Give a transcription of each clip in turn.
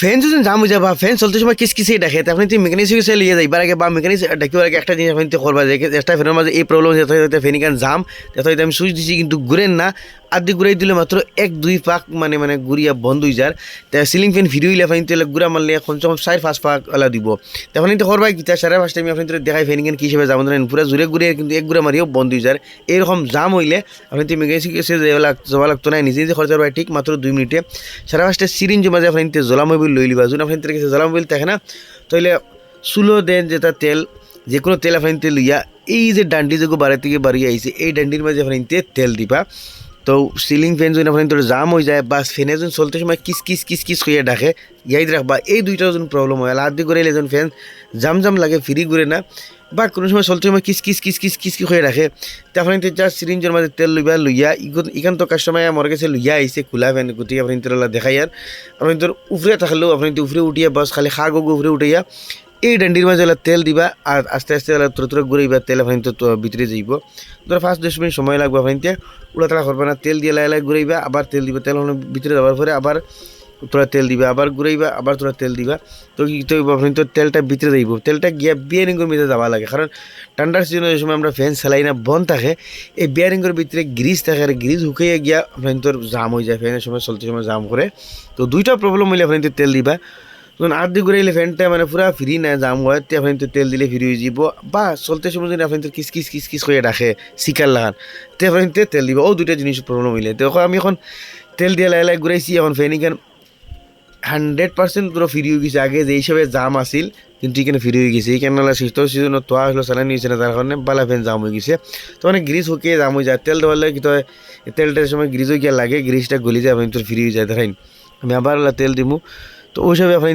Fan যদি জাম হয়ে যাবা ফ্যান চলতে সময় কিস কিসে ডাকে তখন তুমি মেকানিক সে লিয়ে যাইবার আগে বা মেকানিক ডাকিবার আগে একটা জিনিস আপনি করবা যে একটা ফ্যানের মাঝে এই প্রবলেম হচ্ছে ফ্যানিকান জাম তাতে আমি সুইচ দিছি, কিন্তু ঘুরেন না। আদি ঘুরাই দিলে মাত্র এক, দুই পাক মানে মানে ঘুরিয়া বন্ধ হয়ে যার তা সিলিং ফ্যান ভিডিও ইলে ফাইন তেলে ঘুরা মারলে কমসে কম চার পাঁচ পাক ওলা দিব। তখন কিন্তু করবা কিতা সাড়ে পাঁচটা আমি আপনি দেখাই ফ্যানিকান কি হিসেবে যাবেন পুরো জোরে ঘুরে কিন্তু এক ঘুরে মারিও বন্ধ হয়ে যার এরকম জাম হইলে আপনি তুমি মেকানিক এসে যাওয়া লাগতো না নিজে নিজে খরচা ঠিক মাত্র দুই মিনিটে। সাড়ে পাঁচটা সিরিঞ্জ মাঝে আপনি জলা মোবিল লই বা যোন আপনার কাছে জলা মোবিল থাকে না তাইলে সুলো দেন যেটা তেল যে কোনো তেল আপনার লইয়া এই যে ডান্ডি যে বাড়ি থেকে বাড়ি আইছে, এই ডান্ডির মাঝে আপনার তেল দিবা। তো সিলিং ফ্যান যদি আপনার তোর জাম হয়ে যায় বা ফ্যানে যখন চলতে সময় কিস কিস কিস কিস হইয়া ডাকে ইয়াদ রাখবা এই দুইটা যখন প্রবলেম হয়। দিয়ে করে যখন ফ্যান জাম জাম লাগে ফ্রি ঘুরে না। বা কোনো সময় চলতে সময় কিস কিস কিস কিস কিস কিস হয়ে রাখে তখন যা সিরিঞ্জের মাঝে তেল লইবা, লইয়া ইখান তো কাস্টমার আমার কাছে লইয়া আইছে খোলা ফ্যান গতিকে আপনি তোর দেখাই আর আপনি তোর উফরে থাকলেও আপনি উফরে উঠিয়া বাস খালি খা গো উফরে উঠাইয়া এই ডান্ডির মাঝে তেল দিবা, আর আস্তে আস্তে ওলা তুরে ঘুরাইবা, তেল আপনি তো ভিতরে যাইব। ধরো ফার্স্ট দশ মিনিট সময় লাগবে আপনি উড়াতাড়া করবে না, তেল দিয়ে লাই লাই ঘুরাইবা, আবার তেল দিবা, তেল ভিতরে যাওয়ার পরে আবার তোরা তেল দিবা, আবার ঘুরাইবা, আবার তোরা তেল দিবা। তো কি তো তো তেলটা ভিতরে যাইব, তেলটা গিয়া বিয়ারিংয়ের ভিতরে যাওয়া লাগে। কারণ ঠান্ডার সিজনের সময় আমরা ফ্যান চালাই না বন্ধ থাকে, এই বিয়ারিংয়ের ভিতরে গ্রিজ থাকে, আর গ্রিজ শুকাইয়া গিয়া আপনার জাম হয়ে যায় ফ্যানের সময় চলতে সময় জাম করে। তো দুইটা প্রবলেম হইলে আপনি তো তেল দিবা। যখন আট দিক ঘুরাইলে ফ্যানটা মানে পুরা ফ্রি না জাম হয় তে আপনি তেল দিলে ফ্রি হয়ে যাব। বা চলতে সময় যদি আপনি কিস কিস কিস কিস করে রাখে শিকার লাগান, তে আপনি তেল দিব। ও দুইটা জিনিস প্রবলেম হইলে তো আমি এখন তেল দিয়ে লাই লাই ঘুরাইছি এখন ফ্যানিকান হান্ড্রেড পার্সেন্ট পুরো ফ্রি হয়ে গেছে। আগে যে হিসাবে জাম আছিল, কিন্তু এখানে ফ্রি হয়ে গেছে। এইখানে হলো শীত সিজনত তোয়া হলো চালানি হয়েছে না তার কারণে বালা ফ্যান জাম হয়ে গেছে। তো মানে গ্রিজ শুকিয়ে জাম হয়ে যায়। তেল দেওয়ার লাগে কি তো তেলটার সময় গ্রিজও গিয়ে লাগে গ্রিজটা গলি যায়, আপনি তোর ফ্রি হয়ে যায়। দেখাইন আমি আবার তেল দিমু। তো ওই হিসাবে আপনি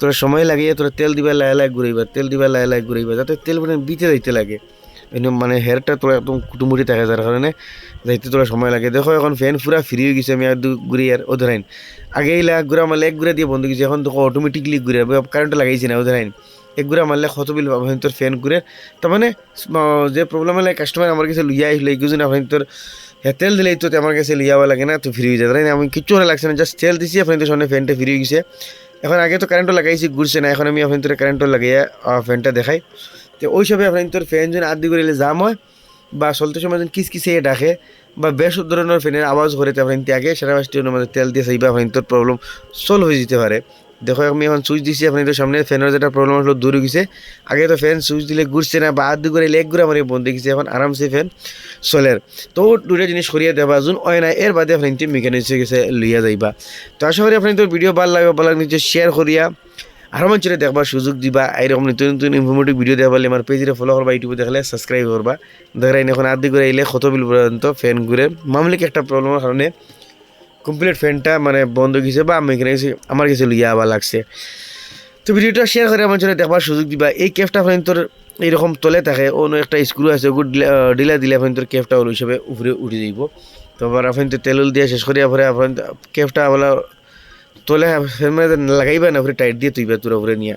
তোরা সময় লাগিয়ে, তোরা তেল দিবা, লাই লাই ঘুরাইবা, তেল দিবা, লাই লাই ঘুরাইবা, যাতে তেল মানে বিতে যাইতে লাগে। মানে হেয়ারটা তোরা একদম কুটুমুটি থাকে, যার কারণে যাইতে তোরা সময় লাগে। দেখো এখন ফ্যান পুরা ফ্রি হয়ে গেছে, আমি আর ঘুরি আর ও ধরাইন আগে এই লাগ ঘুরা মারলে এক ঘুরা দিয়ে বন্ধ গেছে, এখন দেখো অটোমেটিকলি ঘুরে কারেন্টটা লাগাইছে না ও ধরাইন এক ঘুরা মারলে কত বিল তোর ফ্যান ঘুরে তার মানে যে প্রবলেম হলে কাস্টমার আমার কাছে লইয়া আসলো এই কিছু আপনি তোর হ্যাঁ তেল দিলেই তো আমার কাছে লিয়াওয়া লাগে না, তো ফ্রি হয়ে যায়। না আমি কিচ্ছু হলে লাগছে না জাস্ট তেল দিছি, আপনি তো সামনে ফ্যানটা ফ্রি হয়ে গেছে। এখন আগে তো কারেন্টও লাগাইছি ঘুরছে না, এখন আমি আপনার তোর কারেন্টও লাগাইয়া ফ্যানটা দেখাই। তো ওই সবে আপনার তোর ফ্যান যদি আদি করে জাম হয় বা চলতে সময় যখন কিস কিসে ডাকে বা বেশ ধরনের ফ্যানের আওয়াজ করে তো আপনি আগে পাঁচটি মধ্যে তেল দিয়ে চাইবা আপনার তোর প্রবলেম সলভ হয়ে যেতে পারে দেখো, আমি এখন সুইচ দিছি আপনি তো সামনে ফ্যানের যেটা প্রবলেম হলো দূর গেছে। আগে তো ফ্যান সুইচ দিলে ঘুরছে না বা আধ করে লেগ ঘুরে আমার বন্ধ গেছে, এখন আরামসে ফ্যান চলের তো দুটা জিনিস করিয়া দেবা, যোন হয় না এর বাদে আপনি মেকানিক্স গেছে, লইয়া যাইবা। তো আশা করি আপনি তোর ভিডিও ভালো লাগবে ভালো নিচে শেয়ার করিয়া মানুষের দেখবার সুযোগ দিবা এরকম নতুন নতুন ইনফরমেটিভ ভিডিও দেওয়া পারলে আমার পেজে ফলো করবা ইউটিউবে দেখলে সাবস্ক্রাইব করবা দেখাই এখন আধি করে এলে কত বিল পর্যন্ত ফ্যান ঘুরে মামলিক একটা প্রবলেমের কারণে কমপ্লিট ফ্যানটা মানে বন্ধ গেছে বা আমি এখানে এসে আমার কাছে লইয়া আবার লাগছে। তো ভিডিওটা শেয়ার করে আমার জন্য দেখবার সুযোগ দিবা। এই ক্যাফটা ফ্যান তোর এইরকম তলে থাকে, অন্য একটা স্ক্রু আছে, ওগুলো ডিলা দিলে ফ্যান তোর ক্যাফটা ওই হিসাবে উপরে উঠে যাইব। তো আবার আপনি তো তেল দিয়ে শেষ করিয়া পরে আপনার ক্যাফটা আবার তোলে, ফ্যান লাগাইবা না উপরে টাইট দিয়ে তুইবা তোর উপরে নিয়ে।